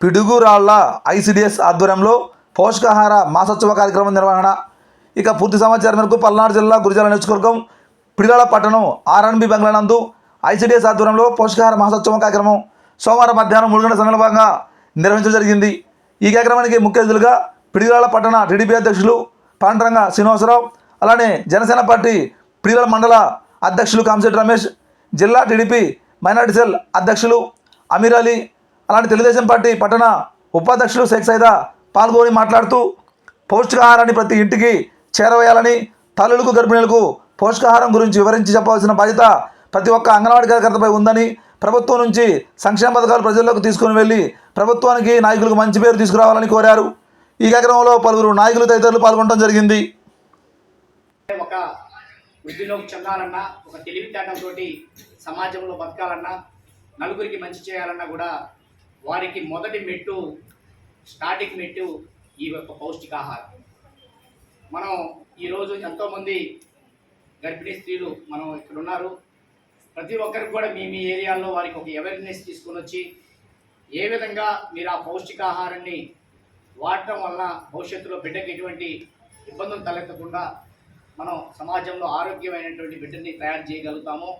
Piduguralla ICDS ఆధ్వర్యంలో పోషకాహార మాసోత్సవ కార్యక్రమం నిర్వహణ. ఇక పూర్తి సమాచారం మేరకు పల్నాడు జిల్లా గురిజాల నియోజకవర్గం పిడిలాల పట్టణం ఆర్ఎన్బి బంగ్లానందు ఐసిడిఎస్ ఆధ్వర్యంలో పోషకాహార మాసోత్సవం కార్యక్రమం సోమవారం మధ్యాహ్నం మూడు గంటల సమయంలో భాగంగా నిర్వహించడం జరిగింది. ఈ కార్యక్రమానికి ముఖ్య అతిథులుగా పిడిగిరాల పట్టణ టీడీపీ అధ్యక్షులు పాండరంగ శ్రీనివాసరావు అలానే జనసేన పార్టీ పిడిగిరాల మండల అధ్యక్షులు కాంశెట్టి రమేష్ జిల్లా టీడీపీ మైనార్టీ సెల్ అధ్యక్షులు అమీర్ అలీ అలాంటి తెలుగుదేశం పార్టీ పట్టణ ఉపాధ్యక్షులు షేక్ సైదా పాల్గొని మాట్లాడుతూ పౌష్టికాహారాన్ని ప్రతి ఇంటికి చేరవేయాలని తల్లులకు గర్భిణులకు పోషకాహారం గురించి వివరించి చెప్పవలసిన బాధ్యత ప్రతి ఒక్క అంగన్వాడీ కార్యకర్తపై ఉందని ప్రభుత్వం నుంచి సంక్షేమ పథకాలు ప్రజల్లోకి తీసుకుని వెళ్ళి ప్రభుత్వానికి నాయకులకు మంచి పేరు తీసుకురావాలని కోరారు. ఈ కార్యక్రమంలో పలువురు నాయకులు తదితరులు పాల్గొనడం జరిగింది. ఒక వృద్ధిలోకి చెందాలన్నా ఒక తెలివితేటలతో సమాజంలో బతకాలన్నా నలుగురికి మంచి చేయాలన్నా కూడా వారికి మొదటి మెట్టు స్టార్టింగ్ మెట్టు ఈ యొక్క పౌష్టికాహారం. మనం ఈరోజు ఎంతోమంది గర్భిణీ స్త్రీలు మనం ఇక్కడ ఉన్నారు ప్రతి ఒక్కరికి కూడా మీ మీ ఏరియాల్లో వారికి ఒక అవేర్నెస్ తీసుకొని వచ్చి ఏ విధంగా మీరు ఆ పౌష్టికాహారాన్ని వాడటం వలన భవిష్యత్తులో బిడ్డకి ఎటువంటి ఇబ్బందులు తలెత్తకుండా మనం సమాజంలో ఆరోగ్యమైనటువంటి బిడ్డని తయారు చేయగలుగుతామో.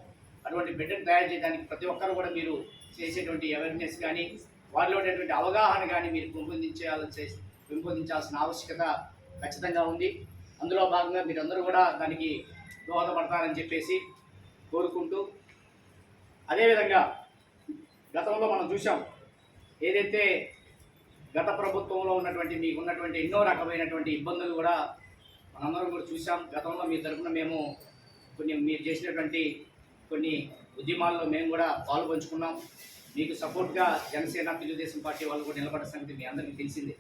అటువంటి బిడ్డను తయారు చేయడానికి ప్రతి ఒక్కరు కూడా మీరు చేసేటువంటి అవేర్నెస్ కానీ వారిలో ఉండేటువంటి అవగాహన కానీ మీరు పెంపొందించాల్సి పెంపొందించాల్సిన ఆవశ్యకత ఖచ్చితంగా ఉంది. అందులో భాగంగా మీరందరూ కూడా దానికి దోహదపడతారని చెప్పేసి కోరుకుంటూ అదేవిధంగా గతంలో మనం చూసాం ఏదైతే గత ప్రభుత్వంలో ఉన్నటువంటి మీకు ఉన్నటువంటి ఎన్నో రకమైనటువంటి ఇబ్బందులు కూడా మనందరం కూడా చూసాం గతంలో మీ తరఫున మేము కొన్ని మీరు చేసినటువంటి కొన్ని ఉద్యమాల్లో మేము కూడా పాల్పంచుకున్నాం. మీకు సపోర్ట్గా జనసేన తెలుగుదేశం పార్టీ వాళ్ళు కూడా నిలబడ్డ సంగతి మీ అందరికీ తెలిసిందే.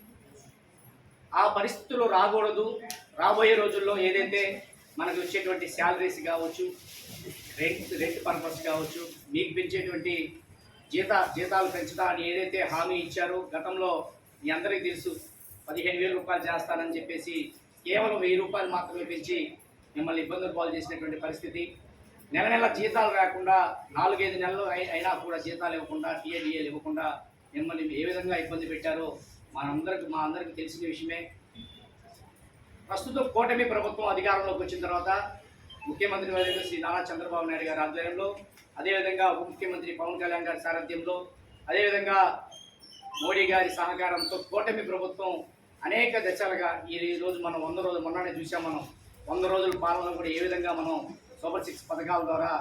ఆ పరిస్థితులు రాకూడదు. రాబోయే రోజుల్లో ఏదైతే మనకు వచ్చేటువంటి శాలరీస్ కావచ్చు రెంట్ రెంట్ పర్పస్ కావచ్చు మీకు పెంచేటువంటి జీత జీతాలు పెంచుతారని ఏదైతే హామీ ఇచ్చారో గతంలో మీ అందరికీ తెలుసు పదిహేను వేల రూపాయలు చేస్తానని చెప్పేసి కేవలం వెయ్యి రూపాయలు మాత్రమే పెంచి మిమ్మల్ని ఇబ్బందులు పాలు చేసినటువంటి పరిస్థితి. నెల నెల జీతాలు రాకుండా నాలుగైదు నెలలు అయినా కూడా జీతాలు ఇవ్వకుండా టీఏడిఏలు ఇవ్వకుండా మిమ్మల్ని ఏ విధంగా ఇబ్బంది పెట్టారో మనందరికి మా అందరికీ తెలిసిన విషయమే. ప్రస్తుతం కూటమి ప్రభుత్వం అధికారంలోకి వచ్చిన తర్వాత ముఖ్యమంత్రి వర్యులు శ్రీ నారా చంద్రబాబు నాయుడు గారి ఆధ్వర్యంలో అదేవిధంగా ఉప ముఖ్యమంత్రి పవన్ కళ్యాణ్ గారి సారథ్యంలో అదేవిధంగా మోడీ గారి సహకారంతో కూటమి ప్రభుత్వం అనేక దశలుగా ఈ రోజు మనం వంద రోజులు మొన్ననే చూసాం మనం. వంద రోజుల పాలన కూడా ఏ విధంగా మనం సూపర్ సిక్స్ పథకాల ద్వారా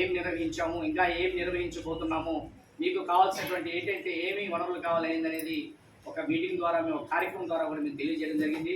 ఏం నిర్వహించాము ఇంకా ఏం నిర్వహించబోతున్నాము మీకు కావాల్సినటువంటి ఏంటంటే ఏమి వనరులు కావాలనేది అనేది ఒక మీటింగ్ ద్వారా మేము ఒక కార్యక్రమం ద్వారా కూడా మీకు తెలియజేయడం జరిగింది.